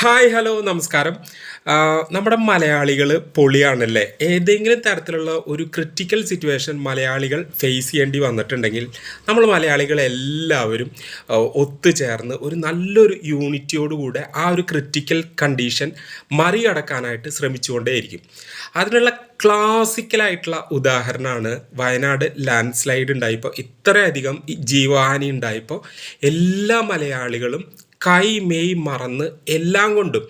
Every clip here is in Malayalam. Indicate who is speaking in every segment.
Speaker 1: ഹായ് ഹലോ നമസ്കാരം. നമ്മുടെ മലയാളികൾ പൊളിയാണല്ലേ? ഏതെങ്കിലും തരത്തിലുള്ള ഒരു ക്രിട്ടിക്കൽ സിറ്റുവേഷൻ മലയാളികൾ ഫേസ് ചെയ്യേണ്ടി വന്നിട്ടുണ്ടെങ്കിൽ നമ്മൾ മലയാളികൾ എല്ലാവരും ഒത്തുചേർന്ന് ഒരു നല്ലൊരു യൂണിറ്റിയോടുകൂടെ ആ ഒരു ക്രിട്ടിക്കൽ കണ്ടീഷൻ മറികടക്കാനായിട്ട് ശ്രമിച്ചുകൊണ്ടേയിരിക്കും. അതിനുള്ള ക്ലാസിക്കലായിട്ടുള്ള ഉദാഹരണമാണ് വയനാട് ലാൻഡ് സ്ലൈഡ് ഉണ്ടായപ്പോൾ ഇത്രയധികം ജീവഹാനി ഉണ്ടായപ്പോൾ എല്ലാ മലയാളികളും കൈ മെയ് മറന്ന് എല്ലാം കൊണ്ടും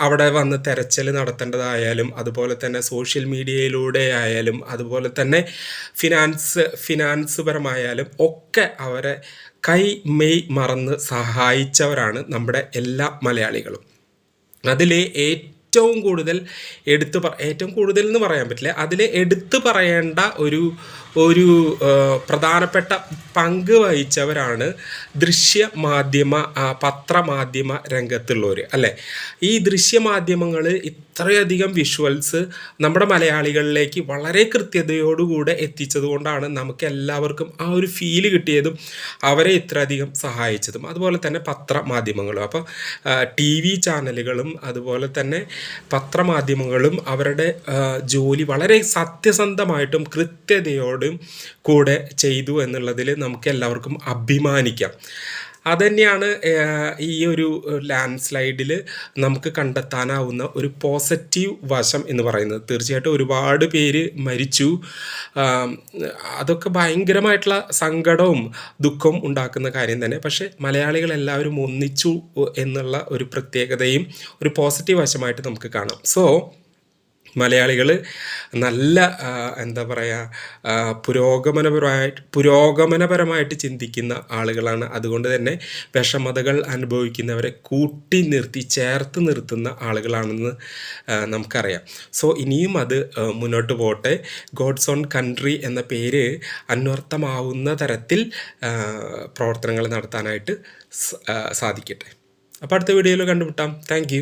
Speaker 1: അവിടെ വന്ന് തെരച്ചിൽ നടത്തേണ്ടതായാലും അതുപോലെ തന്നെ സോഷ്യൽ മീഡിയയിലൂടെ ആയാലും അതുപോലെ തന്നെ ഫിനാൻസ് ഫിനാൻസ് പരമായാലും ഒക്കെ അവരെ കൈ മെയ് മറന്ന് സഹായിച്ചവരാണ് നമ്മുടെ എല്ലാ മലയാളികളും. അതിലെ ഏറ്റവും കൂടുതൽ എടുത്തു പറ ഏറ്റവും കൂടുതൽ എന്ന് പറയാൻ പറ്റില്ല. അതിൽ എടുത്തു പറയേണ്ട ഒരു ഒരു പ്രധാനപ്പെട്ട പങ്ക് വഹിച്ചവരാണ് ദൃശ്യ മാധ്യമ പത്രമാധ്യമ രംഗത്തുള്ളവർ അല്ലേ? ഈ ദൃശ്യമാധ്യമങ്ങൾ ഇത്രയധികം വിഷ്വൽസ് നമ്മുടെ മലയാളികളിലേക്ക് വളരെ കൃത്യതയോടുകൂടെ എത്തിച്ചത് കൊണ്ടാണ് നമുക്ക് എല്ലാവർക്കും ആ ഒരു ഫീൽ കിട്ടിയതും അവരെ ഇത്രയധികം സഹായിച്ചതും. അതുപോലെ തന്നെ പത്രമാധ്യമങ്ങളും അപ്പോൾ ടി വി ചാനലുകളും അതുപോലെ തന്നെ പത്രമാധ്യമങ്ങളും അവരുടെ ജോലി വളരെ സത്യസന്ധമായിട്ടും കൃത്യതയോടും കൂടെ ചെയ്തു എന്നുള്ളതിൽ നമുക്ക് എല്ലാവർക്കും അഭിമാനിക്കാം. അതുതന്നെയാണ് ഈ ഒരു ലാൻഡ് സ്ലൈഡിൽ നമുക്ക് കണ്ടെത്താനാവുന്ന ഒരു പോസിറ്റീവ് വശം എന്ന് പറയുന്നത്. തീർച്ചയായിട്ടും ഒരുപാട് പേര് മരിച്ചു. അതൊക്കെ ഭയങ്കരമായിട്ടുള്ള സങ്കടവും ദുഃഖവും ഉണ്ടാക്കുന്ന കാര്യം തന്നെ. പക്ഷേ മലയാളികൾ എല്ലാവരും ഒന്നിച്ചു എന്നുള്ള ഒരു പ്രത്യേകതയും ഒരു പോസിറ്റീവ് വശമായിട്ട് നമുക്ക് കാണാം. സോ മലയാളികൾ നല്ല എന്താ പറയുക പുരോഗമനപരമായിട്ട് പുരോഗമനപരമായിട്ട് ചിന്തിക്കുന്ന ആളുകളാണ്. അതുകൊണ്ട് തന്നെ വിഷമതകൾ അനുഭവിക്കുന്നവരെ കൂട്ടി നിർത്തി ചേർത്ത് നിർത്തുന്ന ആളുകളാണെന്ന് നമുക്കറിയാം. സോ ഇനിയും അത് മുന്നോട്ട് പോട്ടെ ഗോഡ്സ് ഓൺ കൺട്രി എന്ന പേര് അന്വർത്ഥമാവുന്ന തരത്തിൽ പ്രവർത്തനങ്ങൾ നടത്താനായിട്ട് സാധിക്കട്ടെ. അപ്പോൾ അടുത്ത വീഡിയോയിൽ കണ്ടുമുട്ടാം. താങ്ക്